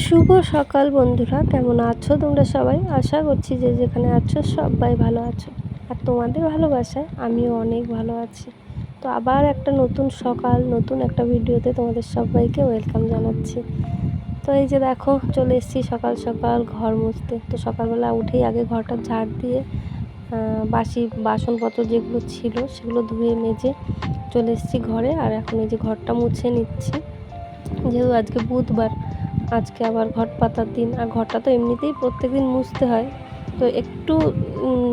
শুভ সকাল বন্ধুরা, কেমন আছো তোমরা সবাই? আশা করছি যে যেখানে আছো সবাই ভালো আছো। আর তোমাদের ভালোবাসায় আমিও অনেক ভালো আছি। তো আবার একটা নতুন সকাল, নতুন একটা ভিডিওতে তোমাদের সবাইকে ওয়েলকাম জানাচ্ছি। তো এই যে দেখো, চলে এসেছি সকাল সকাল ঘর মুছতে। তো সকালবেলা উঠেই আগে ঘরটা ঝাড় দিয়ে বাসি, বাসনপত্র যেগুলো ছিল সেগুলো ধুয়ে মেজে চলে এসেছি ঘরে। আর এখন এই যে ঘরটা মুছে নিচ্ছি। যেহেতু আজকে বুধবার আজকে আবার ঘট পাতার দিন, আর ঘরটা তো এমনিতেই প্রত্যেক দিন মুছতে হয়। তো একটু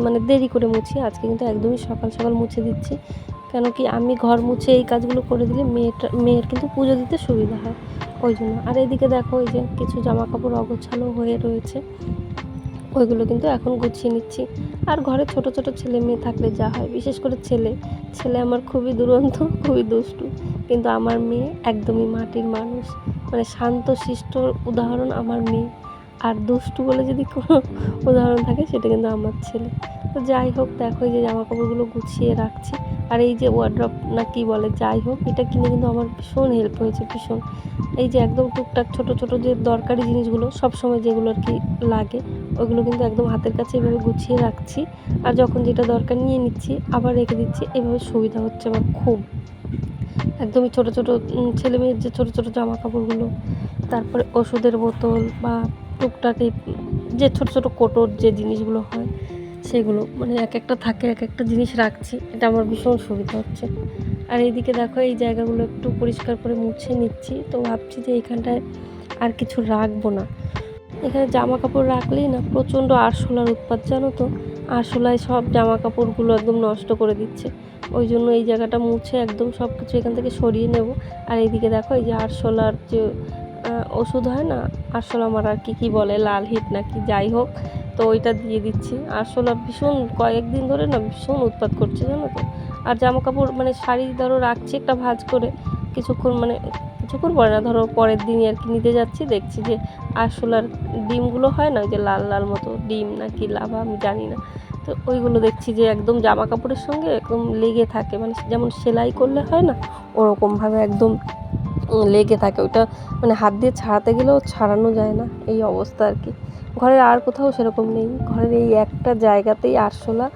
মানে দেরি করে মুছি, আজকে কিন্তু একদমই সকাল সকাল মুছে দিচ্ছি। কেন কি আমি ঘর মুছে এই কাজগুলো করে দিলে মেয়েটা, মেয়ের কিন্তু পুজো দিতে সুবিধা হয়, ওই জন্য। আর এদিকে দেখো ওই যে কিছু জামা কাপড় অগোছালো হয়ে রয়েছে, ওইগুলো কিন্তু এখন গুছিয়ে নিচ্ছি। আর ঘরে ছোট ছোট ছেলে মেয়ে থাকলে যা হয়, বিশেষ করে ছেলে। ছেলে আমার খুবই দুরন্ত, খুবই দুষ্টু, কিন্তু আমার মেয়ে একদমই মাটির মানুষ। মানে শান্ত, শিষ্ট উদাহরণ আমার মেয়ে। আর দুষ্টু বলে যদি কোনো উদাহরণ থাকে, সেটা কিন্তু আমার ছেলে। তো যাই হোক, দেখো এই যে জামা কাপড়গুলো গুছিয়ে রাখছি। আর এই যে ওয়ার্ড্রপ না কি বলে, যাই হোক, এটা কিনে কিন্তু আমার ভীষণ হেল্প হয়েছে, ভীষণ। এই যে একদম টুকটাক ছোট ছোট যে দরকারি জিনিসগুলো সব সময় যেগুলো আর কি লাগে ওইগুলো কিন্তু একদম হাতের কাছে এভাবে গুছিয়ে রাখছি। আর যখন যেটা দরকার নিয়ে নিচ্ছি, আবার রেখে দিচ্ছি। এভাবে সুবিধা হচ্ছে আমার খুব। একদমই ছোট ছোট ছেলে মেয়ের যে ছোট ছোট জামা কাপড়গুলো, তারপরে ওষুধের বোতল বা টুকটাক যে ছোট ছোট কোটোর যে জিনিসগুলো হয়, সেগুলো মানে এক একটা থাকে, এক একটা জিনিস রাখছি। এটা আমার ভীষণ সুবিধা হচ্ছে। আর এইদিকে দেখো, এই জায়গাগুলো একটু পরিষ্কার করে মুছে নিচ্ছি। তো ভাবছি যে এখানটায় আর কিছু রাখব না। এখানে জামা কাপড় রাখলেই না প্রচণ্ড আরশোলার উৎপাত, জানো তো? আরশোলায় সব জামা কাপড়গুলো একদম নষ্ট করে দিচ্ছে। ওই জন্য এই জায়গাটা মুছে একদম সব কিছু এখান থেকে সরিয়ে নেব। আর এইদিকে দেখো, এই যে আরশোলার যে ওষুধ হয় না? আরশোলা মারার কি কি বলে, লাল হিট নাকি, যাই হোক। তো ওইটা দিয়ে দিচ্ছি। আরশোলা ভীষণ কয়েকদিন ধরে না ভীষণ উৎপাত করছে, জানো তো? আর জামা কাপড় মানে শাড়ি ধরো রাখছি একটা ভাঁজ করে। কিছুক্ষণ মানে কিছুক্ষণ পরে না, ধরো পরের দিনই আর কি নিতে যাচ্ছি। দেখছি যে আরশোলার ডিমগুলো হয় না, ওই যে লাল লাল মতো ডিম না কি লাভা, আমি জানি না। তো ওইগুলো দেখছি যে একদম জামা কাপড়ের সঙ্গে একদম লেগে থাকে। মানে যেমন সেলাই করলে হয় না, ওরকমভাবে একদম লেগে থাকে। ওইটা মানে হাত দিয়ে ছাড়াতে গেলেও ছাড়ানো যায় না, এই অবস্থা আর কি। ঘরের আর কোথাও সেরকম নেই। ঘরের এই একটা জায়গাতেই আরশোলা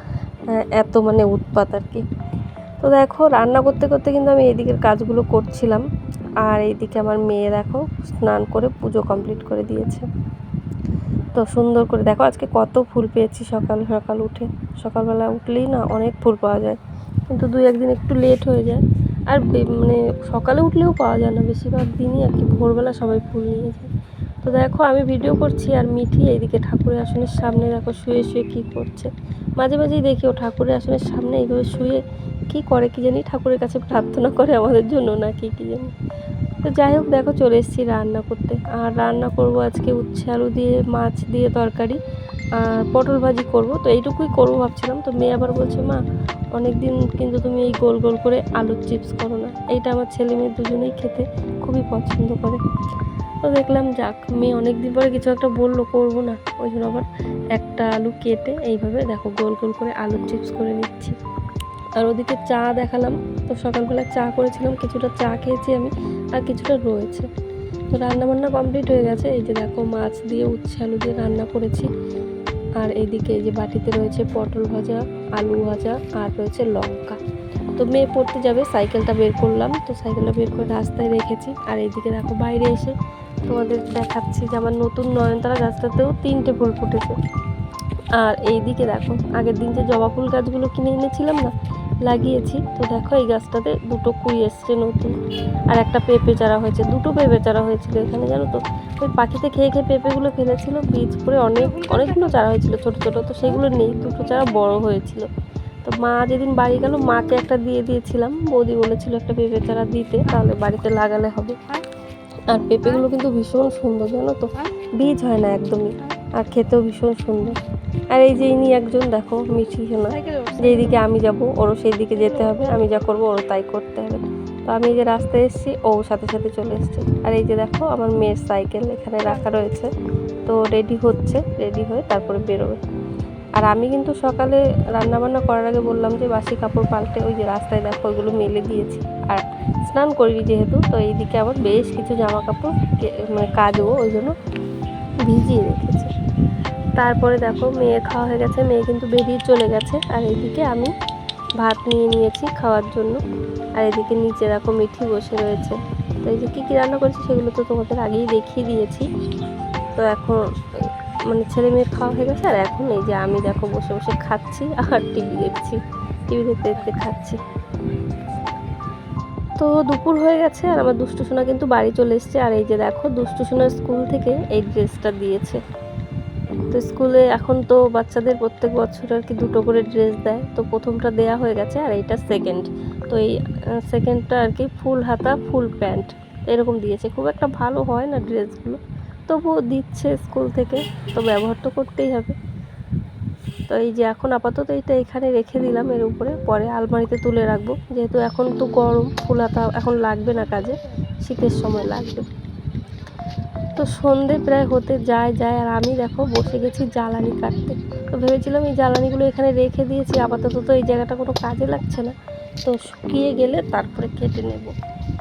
এত মানে উৎপাত আর কি। তো দেখো, রান্না করতে করতে কিন্তু আমি এইদিকের কাজগুলো করছিলাম। আর এইদিকে আমার মেয়ে দেখো, স্নান করে পুজো কমপ্লিট করে দিয়েছে। তো সুন্দর করে দেখো, আজকে কত ফুল পেয়েছি সকাল সকাল উঠে। সকালবেলা উঠলেই না অনেক ফুল পাওয়া যায়, কিন্তু দুই একদিন একটু লেট হয়ে যায়। আর মানে সকালে উঠলেও পাওয়া যায় না, বেশিরভাগ দিনই আর কি ভোরবেলা সবাই ফুল নিয়ে যায়। তো দেখো, আমি ভিডিও করছি আর মিঠি এইদিকে ঠাকুরের আসনের সামনে দেখো, শুয়ে শুয়ে কী করছে। মাঝে মাঝেই দেখি ও ঠাকুরের আসনের সামনে এইভাবে শুয়ে কী করে, কি জানি ঠাকুরের কাছে প্রার্থনা করে আমাদের জন্য না কি, কী জানি। তো যাই হোক, দেখো চলে এসেছি রান্না করতে। আর রান্না করব আজকে উচ্ছে আলু দিয়ে, মাছ দিয়ে তরকারি, আর পটল ভাজি করব। তো এইটুকুই করব ভাবছিলাম। তো মেয়ে আবার বলছে, মা অনেক দিন কিন্তু তুমি এই গোল গোল করে আলুর চিপস করো না। এইটা আমার ছেলে মেয়ে দুজনেই খেতে খুবই পছন্দ করে। তো দেখলাম, যাক, মেয়ে অনেক দিন পরে কিছু একটা বলল, করব না। ওই জন্য আবার একটা আলু কেটে এইভাবে দেখো গোল গোল করে আলুর চিপস করে নিচ্ছি। আর ওদিকে চা দেখালাম। তো সকালবেলা চা করেছিলাম, কিছুটা চা খেয়েছি আমি, আর কিছুটা রয়েছে। তো রান্না বান্না কমপ্লিট হয়ে গেছে। এই যে দেখো, মাছ দিয়ে উচ্ছে আলু দিয়ে রান্না করেছি। আর এইদিকে এই যে বাটিতে রয়েছে পটল ভাজা, আলু ভাজা, আর রয়েছে লঙ্কা। তো মেয়ে পড়তে যাবে, সাইকেলটা বের করলাম। তো সাইকেলটা বের করে রাস্তায় রেখেছি। আর এইদিকে দেখো, বাইরে এসে তোমাদের দেখাচ্ছি যে আমার নতুন নয়নতারা গাছটাতেও তিনটে ফুল ফুটেছে। আর এইদিকে দেখো, আগের দিন যে জবা ফুল গাছগুলো কিনে এনেছিলাম না লাগিয়েছি। তো দেখো এই গাছটাতে দুটো কুই এসছে নতুন। আর একটা পেঁপে চারা হয়েছে, দুটো পেঁপে চারা হয়েছিল এখানে, জানো তো? ওই পাখিতে খেয়ে খেয়ে পেঁপেগুলো ফেলেছিল, বীজ করে অনেক, অনেকগুলো চারা হয়েছিল ছোটো ছোটো, তো সেগুলো নেই, দুটো চারা বড় হয়েছিল। তো মা যেদিন বাড়ি গেল, মাকে একটা দিয়ে দিয়েছিলাম। বৌদি বলেছিল একটা পেঁপে চারা দিতে, তাহলে বাড়িতে লাগালে হবে। আর পেঁপেগুলো কিন্তু ভীষণ সুন্দর, জানো তো? বীজ হয় না একদমই, আর খেতেও ভীষণ সুন্দর। আর এই যে ইনি একজন, দেখো মিঠি সোনা। যেই দিকে আমি যাব, ওরও সেই দিকে যেতে হবে। আমি যা করব, ওরও তাই করতে হবে। তো আমি যে রাস্তায় এসেছি, ও সাথে সাথে চলে এসছে। আর এই যে দেখো, আমার মেয়ের সাইকেল এখানে রাখা রয়েছে। তো রেডি হচ্ছে, রেডি হয়ে তারপরে বেরোবে। আর আমি কিন্তু সকালে রান্না বান্না করার আগে বললাম যে, বাসি কাপড় পাল্টে ওই যে রাস্তায় দেখো, ওইগুলো মেলে দিয়েছি। আর স্নান করিনি যেহেতু, তো এইদিকে আবার বেশ কিছু জামা কাপড় মানে কাজও ওই জন্য ভিজিয়ে রেখেছি। তারপরে দেখো মেয়ে খাওয়া হয়ে গেছে, মেয়ে কিন্তু বেরিয়ে চলে গেছে। আর এইদিকে আমি ভাত নিয়ে নিয়েছি খাওয়ার জন্য। আর এদিকে নিচে দেখো মিঠি বসে রয়েছে। তো এই যে কী কী রান্না করেছি সেগুলো তো তোমাদের আগেই দেখিয়ে দিয়েছি। তো এখন মানে ছেলে মেয়ের খাওয়া হয়ে গেছে, আর এখন এই যে আমি দেখো বসে বসে খাচ্ছি আর টিভি দেখছি। টিভি দেখতে দেখতে খাচ্ছি। তো দুপুর হয়ে গেছে আর আমার দুষ্টু সোনা কিন্তু বাড়ি চলে এসছে। আর এই যে দেখো দুষ্টু সোনার স্কুল থেকে এই ড্রেসটা দিয়েছে। তো স্কুলে এখন তো বাচ্চাদের প্রত্যেক বছর আর কি দুটো করে ড্রেস দেয়। তো প্রথমটা দেয়া হয়ে গেছে আর এইটা সেকেন্ড তো এই সেকেন্ডটা আর কি ফুল হাতা, ফুল প্যান্ট এরকম দিয়েছে। খুব একটা ভালো হয় না ড্রেসগুলো। তবুও দিচ্ছে স্কুল থেকে। তো ব্যবহার তো করতেই হবে। তো এই যে এখন আপাতত এইটা এখানে রেখে দিলাম এর উপরে। পরে আলমারিতে তুলে রাখব। যেহেতু এখন তো গরম, ফুল হাতা এখন লাগবে না কাজে। শীতের সময় লাগবে। তো সন্ধে প্রায় হতে যায় যায়। আর আমি দেখো বসে গেছি জ্বালানি কাটতে। তো ভেবেছিলাম এই জ্বালানিগুলো এখানে রেখে দিয়েছি। আপাতত তো এই জায়গাটা কোনো কাজে লাগছে না। তো শুকিয়ে গেলে তারপরে কেটে নেব।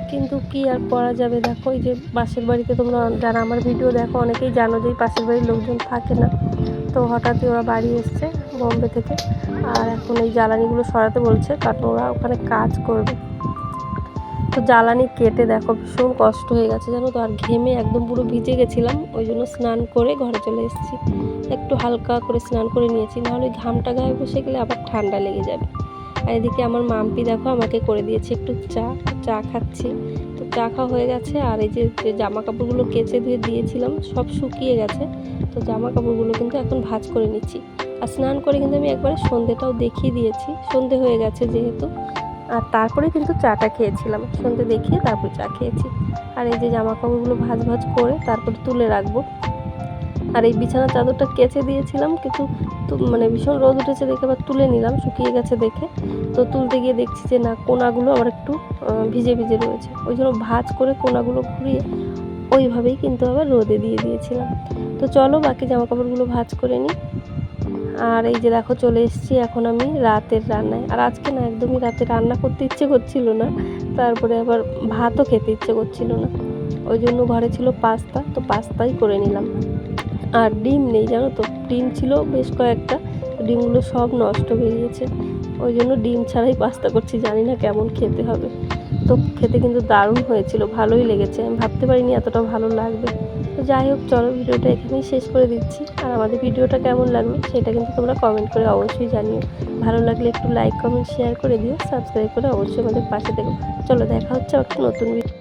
কিন্তু কি আর করা যাবে? দেখো এই যে পাশের বাড়িতে তোমরা যারা আমার ভিডিও দেখো, অনেকেই জানো যে পাশের বাড়ির লোকজন থাকে না। তো হঠাৎই ওরা বাড়ি এসছে বম্বে থেকে। আর এখন এই জ্বালানিগুলো সরাতে বলছে, কারণ ওরা ওখানে কাজ করবে। তো জ্বালানি কেটে দেখো, ভীষণ কষ্ট হয়ে গেছে জানো তো, আর ঘেমে একদম পুরো ভিজে গেছিলাম, ওই জন্য স্নান করে ঘরে চলে এসেছি। একটু হালকা করে স্নান করে নিয়েছি নাহলে ঘামটা গায়ে বসে গেলে আবার ঠান্ডা লেগে যাবে। আর এদিকে আমার মাম্পি দেখো আমাকে করে দিয়েছে একটু চা চা খাচ্ছি। তো চা খাওয়া হয়ে গেছে, আর এই যে জামা কাপড়গুলো কেচে ধুয়ে দিয়েছিলাম, সব শুকিয়ে গেছে। তো জামা কাপড়গুলো কিন্তু এখন ভাঁজ করে নিচ্ছি। আর স্নান করে কিন্তু আমি একবারে সন্ধেটাও দেখিয়ে দিয়েছি, সন্ধে হয়ে গেছে যেহেতু। আর তারপরে কিন্তু চাটা খেয়েছিলাম। সন্ধে দেখিয়ে তারপর চা খেয়েছি। আর এই যে জামা কাপড়গুলো ভাজ ভাজ করে তারপরে তুলে রাখব। আর এই বিছানা চাদরটা কেচে দিয়েছিলাম, কিন্তু মানে ভীষণ রোদ উঠেছে দেখে আবার তুলে নিলাম, শুকিয়ে গেছে দেখে। তো তুলতে গিয়ে দেখছি যে না, কোনাগুলো আবার একটু ভিজে ভিজে রয়েছে। ওই জন্য ভাজ করে কোনাগুলো ঘুরিয়ে ওইভাবেই কিন্তু আবার রোদে দিয়ে দিয়েছিলাম। তো চলো বাকি জামা কাপড়গুলো ভাজ করে নিই। আর এই যে দেখো চলে এসেছি এখন আমি রাতের রান্নায়। আর আজকে না একদমই রাতে রান্না করতে ইচ্ছে করছিল না, তারপরে আবার ভাতও খেতে ইচ্ছে করছিল না। ওই জন্য ঘরে ছিল পাস্তা, তো পাস্তাই করে নিলাম। আর ডিম নেই জানো তো, ডিম ছিল বেশ কয়েকটা, ডিমগুলো সব নষ্ট বেরিয়েছে ওই জন্য ডিম ছাড়াই পাস্তা করছি, জানি না কেমন খেতে হবে। তো খেতে কিন্তু দারুণ হয়েছিল, ভালোই লেগেছে। আমি ভাবতে পারিনি এতটা ভালো লাগবে। তো যাই হোক, চলো ভিডিওটা এখানেই শেষ করে দিচ্ছি। আর আমাদের ভিডিওটা কেমন লাগল সেটা কিন্তু তোমরা কমেন্ট করে অবশ্যই জানিও। ভালো লাগলে একটু লাইক কমেন্ট শেয়ার করে দিও। সাবস্ক্রাইব করে অবশ্যই আমাদের পাশে দেখো চলো দেখা হচ্ছে একটা নতুন ভিডিও